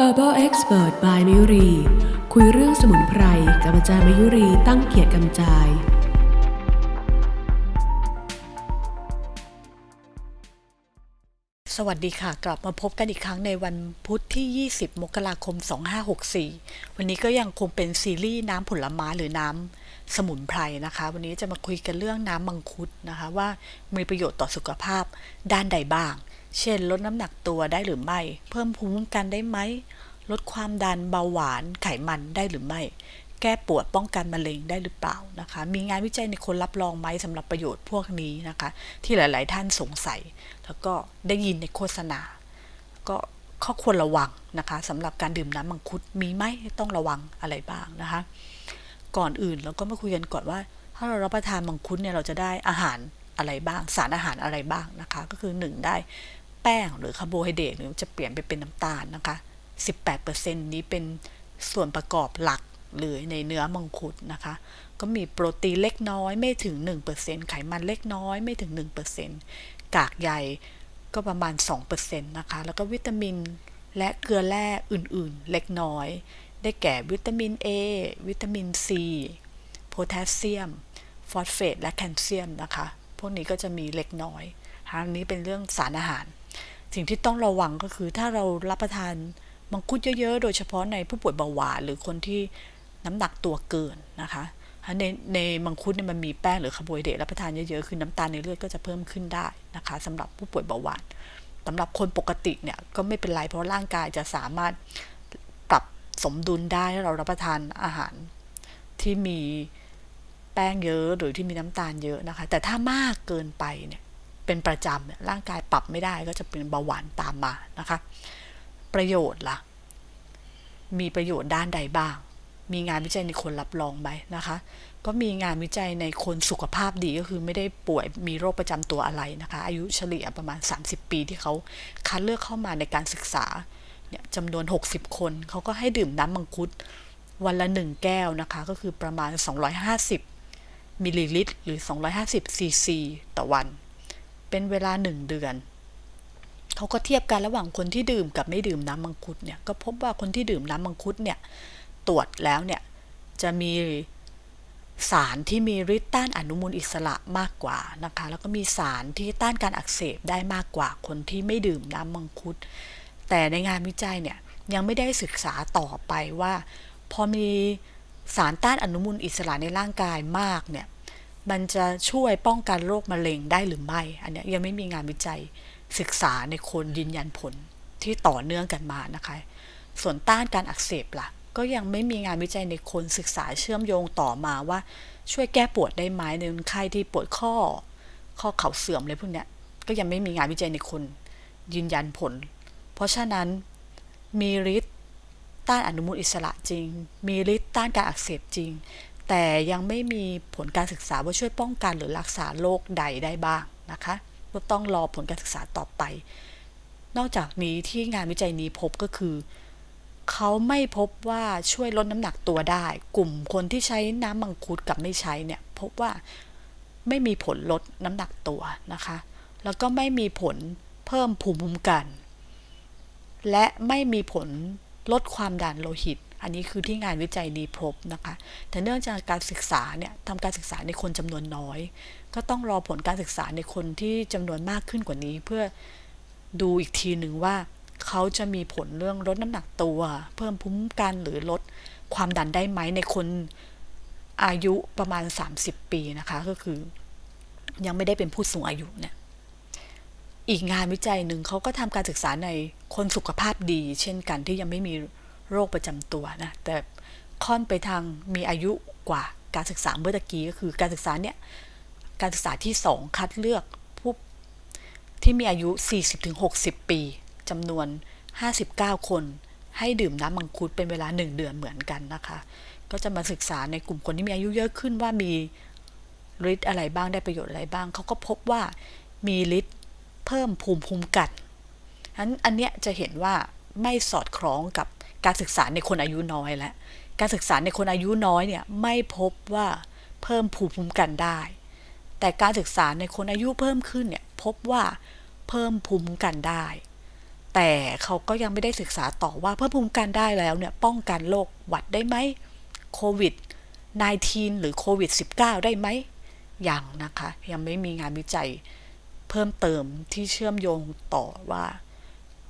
Herbal Expert by มยุรี คุยเรื่องสมุนไพรกับอาจารย์มยุรีตั้งเกียรติกำจาย สวัสดีค่ะ กลับมาพบกันอีกครั้งในวันพุธที่ 20 มกราคม 2564 วันนี้ก็ยังคงเป็นซีรีส์น้ำผลไม้หรือน้ำสมุนไพรนะคะ วันนี้จะมาคุยกันเรื่องน้ำมังคุดนะคะ ว่ามีประโยชน์ต่อสุขภาพด้านใดบ้าง เช่น ลดน้ำหนักตัวได้หรือไม่ เพิ่มภูมิคุ้มกันได้ไหม ลดความดันเบาหวานไขมันได้หรือไม่ แก้ปวดป้องกันมะเร็งได้หรือเปล่านะคะ มีงานวิจัยในคนรับรองไหมสำหรับประโยชน์พวกนี้นะคะ ที่หลาย ๆ ท่านสงสัย แล้วก็ได้ยินในโฆษณา ก็ข้อควรระวังนะคะสำหรับการดื่มน้ำมังคุดมีไหมต้องระวังอะไรบ้างนะคะ ก่อนอื่นเราก็มาคุยกันก่อนว่า ถ้าเรารับประทานมังคุดเนี่ยเราจะได้อาหารอะไรบ้าง สารอาหารอะไรบ้างนะคะ ก็คือ 1 ได้ แป้งหรือคาร์โบไฮเดรตหรือจะเปลี่ยนไปเป็นน้ำตาลนะคะ 18%นี้เป็นส่วนประกอบหลักหรือในเนื้อมังคุดนะคะ ก็มีโปรตีนเล็กน้อยไม่ถึง 1%ไขมันเล็กน้อยไม่ถึง 1%กากใยก็ประมาณ 2%นะคะ แล้วก็วิตามินและเกลือแร่อื่นๆ เล็กน้อย ได้แก่วิตามิน A วิตามิน C โพแทสเซียม ฟอสเฟตและแคลเซียมนะคะ พวกนี้ก็จะมีเล็กน้อยอันนี้เป็นเรื่องสารอาหาร สิ่งที่ต้องระวังก็คือถ้าเรารับประทานมังคุดเยอะๆ โดยเฉพาะในผู้ป่วยเบาหวานหรือคนที่น้ำหนักตัวเกินนะคะในในมังคุดเนี่ยมันมีแป้งหรือคาร์โบไฮเดรตรับประทานเยอะๆ คือน้ำตาลในเลือดก็จะเพิ่มขึ้นได้นะคะสำหรับผู้ป่วยเบาหวานสำหรับคนปกติเนี่ยก็ไม่เป็นไรเพราะร่างกายจะสามารถปรับสมดุลได้ถ้าเรารับประทานอาหารที่มีแป้งเยอะหรือที่มีน้ำตาลเยอะนะคะ แต่ถ้ามากเกินไปเนี่ย เป็นประจำเนี่ยร่างกายปรับไม่ได้ก็จะเป็นเบาหวานตามมานะคะ ประโยชน์ละ่ะ มีประโยชน์ด้านใดบ้าง มีงานวิจัยในคนรับรองไหมนะคะ ก็มีงานวิจัยในคนสุขภาพดีก็คือไม่ได้ป่วยมีโรคประจำตัวอะไรนะคะ อายุเฉลี่ยประมาณ 30 ปีที่เขาคัดเลือกเข้ามาในการศึกษาเนี่ยจำนวน 60 คนเขาก็ให้ดื่มน้ำมังคุดวันละ 1 แก้วนะคะ ก็คือประมาณ 250มิลลิลิตรหรือ 250ซีซีต่อวัน เป็นเวลา1เดือนเขาก็เทียบกันระหว่างคนที่ดื่มกับไม่ดื่มน้ำมังคุดเนี่ยก็พบว่าคนที่ดื่มน้ำมังคุดเนี่ยตรวจแล้วเนี่ยจะมีสารที่มีฤทธิ์ต้านอนุมูลอิสระมากกว่านะคะ แล้วก็มีสารที่ต้านการอักเสบได้มากกว่าคนที่ไม่ดื่มน้ำมังคุด แต่ในงานวิจัยเนี่ยยังไม่ได้ศึกษาต่อไปว่า พอมีสารต้านอนุมูลอิสระในร่างกายมากเนี่ย มันจะช่วยป้องกันโรคมะเร็งได้หรือไม่ อันนี้ยังไม่มีงานวิจัยศึกษาในคนยืนยันผลที่ต่อเนื่องกันมานะคะ ส่วนต้านการอักเสบล่ะ ก็ยังไม่มีงานวิจัยในคนศึกษาเชื่อมโยงต่อมาว่า ช่วยแก้ปวดได้ไหมในคนไข้ที่ปวดข้อ ข้อเข่าเสื่อมอะไรพวกเนี้ย ก็ยังไม่มีงานวิจัยในคนยืนยันผล เพราะฉะนั้นมีฤทธิ์ต้านอนุมูลอิสระจริง มีฤทธิ์ต้านการอักเสบจริง แต่ยังไม่มีผลการศึกษาว่าช่วยป้องกันหรือรักษาโรคใดได้บ้างนะคะก็ต้องรอผลการศึกษาต่อไป นอกจากนี้ที่งานวิจัยนี้พบก็คือ เขาไม่พบว่าช่วยลดน้ำหนักตัวได้ กลุ่มคนที่ใช้น้ำมังคุดกับไม่ใช้เนี่ยพบว่าไม่มีผลลดน้ำหนักตัวนะคะ แล้วก็ไม่มีผลเพิ่มภูมิคุ้มกัน และไม่มีผลลดความดันโลหิต อันนี้คือที่งานวิจัยนี้พบนะคะ แต่เนื่องจากการศึกษาเนี่ยทำการศึกษาในคนจำนวนน้อย ก็ต้องรอผลการศึกษาในคนที่จำนวนมากขึ้นกว่านี้ เพื่อดูอีกทีหนึ่งว่าเขาจะมีผลเรื่องลดน้ำหนักตัว เพิ่มภูมิคุ้มกันหรือลดความดันได้ไหมในคนอายุประมาณ 30 ปีนะคะก็คือ ยังไม่ได้เป็นผู้สูงอายุเนี่ยอีกงานวิจัยหนึ่งเขาก็ทำการศึกษาในคนสุขภาพดี เช่นกันที่ยังไม่มี โรคประจำตัวนะ แต่ค่อนไปทางมีอายุกว่าการศึกษาเมื่อตะกี้ก็คือการศึกษาเนี่ย การศึกษาที่ 2 คัดเลือกผู้ที่มีอายุ 40-60 ปีจำนวน 59 คนให้ดื่มน้ำมังคุดเป็นเวลา 1 เดือนเหมือนกันนะคะ ก็จะมาศึกษาในกลุ่มคนที่มีอายุเยอะขึ้นว่ามีฤทธิ์อะไรบ้างได้ประโยชน์อะไรบ้าง เขาก็พบว่ามีฤทธิ์เพิ่มภูมิคุ้มกันฉะนั้นอันเนี้ยจะเห็นว่าไม่สอดคล้องกับ การศึกษาในคนอายุน้อยและ การศึกษาในคนอายุน้อยเนี่ยไม่พบว่าเพิ่มภูมิคุ้มกันได้ แต่การศึกษาในคนอายุเพิ่มขึ้นเนี่ยพบว่าเพิ่มภูมิคุ้มกันได้ แต่เขาก็ยังไม่ได้ศึกษาต่อว่าเพิ่มภูมิคุ้มกันได้แล้วเนี่ยป้องกันโรคหวัดได้ไหมโควิด 19 หรือโควิด 19 ได้ไหมยังนะคะ ยังไม่มีงานวิจัยเพิ่มเติมที่เชื่อมโยงต่อว่า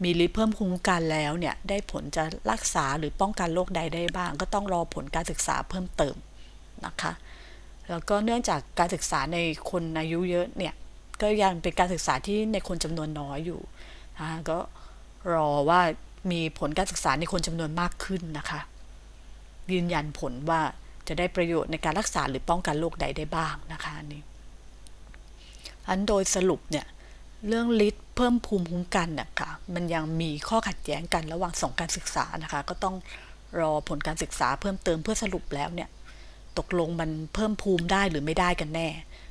มีฤทธิ์เพิ่มคุ้มกันแล้วเนี่ยได้ผลจะรักษาหรือป้องกันโรคใดได้บ้าง ก็ต้องรอผลการศึกษาเพิ่มเติมนะคะ แล้วก็เนื่องจากการศึกษาในคนอายุเยอะเนี่ยก็ยังเป็นการศึกษาที่ในคนจำนวนน้อยอยู่นะก็รอว่ามีผลการศึกษาในคนจำนวนมากขึ้นนะคะ ยืนยันผลว่าจะได้ประโยชน์ในการรักษาหรือป้องกันโรคใดได้บ้างนะคะนี้อันโดยสรุปเนี่ยเรื่องฤทธิ์ เพิ่มภูมิคุ้มกันเนี่ยค่ะมันยังมีข้อขัดแย้งกันระหว่างสองการศึกษานะคะ ก็ต้องรอผลการศึกษาเพิ่มเติมเพื่อสรุปแล้วเนี่ยตกลงมันเพิ่มภูมิได้หรือไม่ได้กันแน่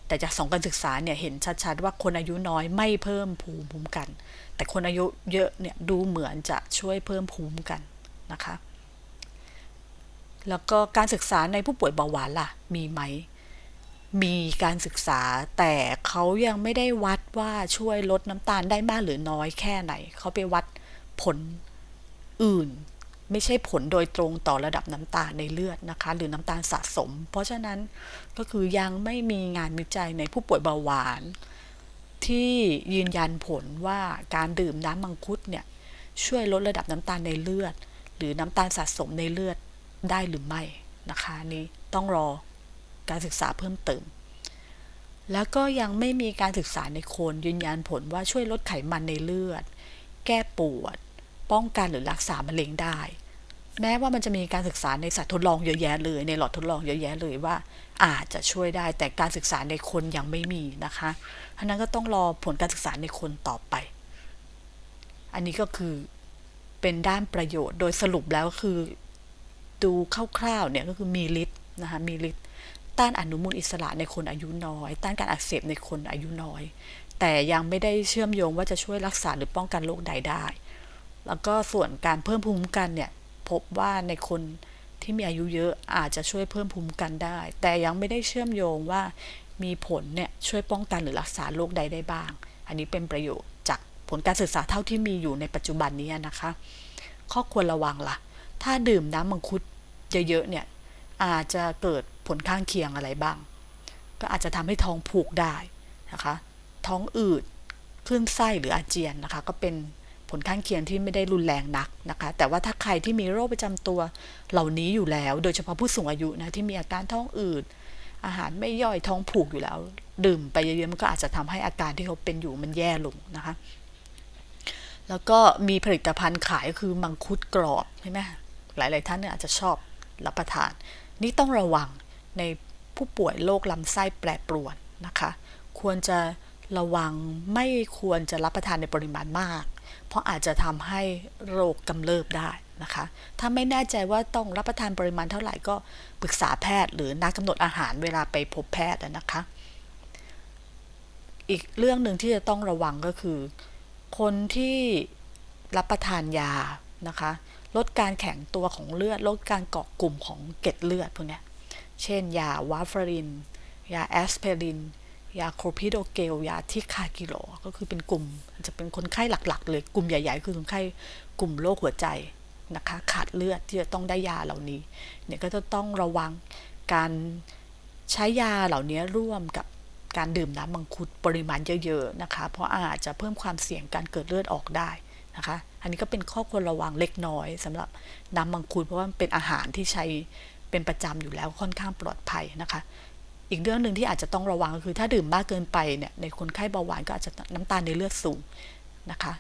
แต่จากสองการศึกษาเนี่ยเห็นชัดๆ ว่าคนอายุน้อยไม่เพิ่มภูมิคุ้มกัน แต่คนอายุเยอะเนี่ยดูเหมือนจะช่วยเพิ่มภูมิคุ้มกันนะคะ แล้วก็การศึกษาในผู้ป่วยเบาหวานล่ะมีไหม มีการศึกษา แต่เขายังไม่ได้วัดว่าช่วยลดน้ำตาลได้มากหรือน้อยแค่ไหน เขาไปวัดผลอื่น ไม่ใช่ผลโดยตรงต่อระดับน้ำตาลในเลือดนะคะ หรือน้ำตาลสะสม เพราะฉะนั้นก็คือยังไม่มีงานวิจัยในผู้ป่วยเบาหวาน ที่ยืนยันผลว่าการดื่มน้ำมังคุดเนี่ยช่วยลดระดับน้ำตาลในเลือด หรือน้ำตาลสะสมในเลือดได้หรือไม่นะคะนนี้ต้องรอ การศึกษาเพิ่มเติม แล้วก็ยังไม่มีการศึกษาในคนยืนยันผลว่าช่วยลดไขมันในเลือด แก้ปวด ป้องกันหรือรักษามะเร็งได้ แม้ว่ามันจะมีการศึกษาในสัตว์ทดลองเยอะแยะเลย ในหลอดทดลองเยอะแยะเลยว่า อาจจะช่วยได้แต่การศึกษาในคนยังไม่มีนะคะเพราะนั้นก็ต้องรอผลการศึกษาในคนต่อไป อันนี้ก็คือเป็นด้านประโยชน์โดยสรุปแล้วคือดูคร่าวๆเนี่ยก็คือมีฤทธิ์นะคะมีฤทธิ์ ต้านอนุมูลอิสระในคนอายุน้อย ต้านการอักเสบในคนอายุน้อย แต่ยังไม่ได้เชื่อมโยงว่าจะช่วยรักษาหรือป้องกันโรคใดได้ แล้วก็ส่วนการเพิ่มภูมิคุ้มกันเนี่ยพบว่าในคนที่มีอายุเยอะอาจจะช่วยเพิ่มภูมิคุ้มกันได้ แต่ยังไม่ได้เชื่อมโยงว่ามีผลเนี่ยช่วยป้องกันหรือรักษาโรคใดได้บ้าง อันนี้เป็นประโยชน์จากผลการศึกษาเท่าที่มีอยู่ในปัจจุบันนี้นะคะ ข้อควรระวังล่ะ ถ้าดื่มน้ำมังคุดเยอะๆเนี่ยอาจจะเกิด ผลข้างเคียงอะไรบ้าง ก็อาจจะทำให้ท้องผูกได้นะคะ ท้องอืดคลื่นไส้หรืออาเจียนนะคะ ก็เป็นผลข้างเคียงที่ไม่ได้รุนแรงนักนะคะ แต่ว่าถ้าใครที่มีโรคประจำตัวเหล่านี้อยู่แล้ว โดยเฉพาะผู้สูงอายุนะที่มีอาการท้องอืดอาหารไม่ย่อยท้องผูกอยู่แล้ว ดื่มไปเยอะๆมันก็อาจจะทำให้อาการที่เขาเป็นอยู่มันแย่ลงนะคะ แล้วก็มีผลิตภัณฑ์ขายคือมังคุดกรอบใช่ไหมหลายๆท่านเนี่ยอาจจะชอบรับประทาน นี่ต้องระวัง ในผู้ป่วยโรคลำไส้แปรปรวนนะคะ ควรจะระวังไม่ควรจะรับประทานในปริมาณมาก เพราะอาจจะทำให้โรคกำเริบได้นะคะ ถ้าไม่แน่ใจว่าต้องรับประทานปริมาณเท่าไหร่ก็ปรึกษาแพทย์ หรือนักกำหนดอาหารเวลาไปพบแพทย์นะคะ อีกเรื่องหนึ่งที่จะต้องระวังก็คือ คนที่รับประทานยานะคะ ลดการแข็งตัวของเลือด ลดการเกาะกลุ่มของเกล็ดเลือดพวกนี้ เช่น ยาวาฟาริน ยาแอสไพริน ยาโครพิโดเกล ยาที่คากิโล ก็คือเป็นกลุ่ม จะเป็นคนไข้หลักๆ เลย กลุ่มใหญ่ๆ คือคนไข้กลุ่มโรคหัวใจนะคะ ขาดเลือดที่จะต้องได้ยาเหล่านี้ เนี่ยก็จะต้องระวังการใช้ยาเหล่านี้ร่วมกับการดื่มน้ำมังคุดปริมาณเยอะๆนะคะ เพราะอาจจะเพิ่มความเสี่ยงการเกิดเลือดออกได้นะคะ อันนี้ก็เป็นข้อควรระวังเล็กน้อยสำหรับน้ำมังคุดเพราะว่ามันเป็นอาหารที่ใช้ เป็นประจำอยู่แล้วค่อนข้างปลอดภัยนะคะ อีกเรื่องหนึ่งที่อาจจะต้องระวังก็คือถ้าดื่มมากเกินไปเนี่ยในคนไข้เบาหวานก็อาจจะน้ำตาลในเลือดสูงนะคะ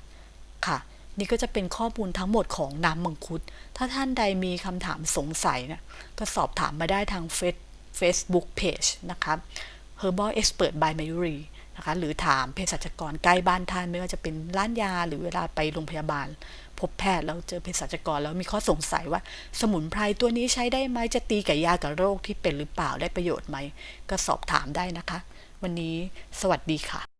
ค่ะนี่ก็จะเป็นข้อมูลทั้งหมดของน้ำมังคุด ถ้าท่านใดมีคำถามสงสัยเนี่ยก็สอบถามมาได้ทางเฟซ Facebook Page นะคะ Herbal Expert by Mayuri นะคะ หรือถามเภสัชกรใกล้บ้านท่านไม่ว่าจะเป็นร้านยาหรือเวลาไปโรงพยาบาล พบแพทย์แล้วเจอเภสัชกรแล้วมีข้อสงสัยว่า สมุนไพรตัวนี้ใช้ได้ไหมจะตีกับยากับโรคที่เป็นหรือเปล่าได้ประโยชน์ไหม ก็สอบถามได้นะคะ วันนี้สวัสดีค่ะ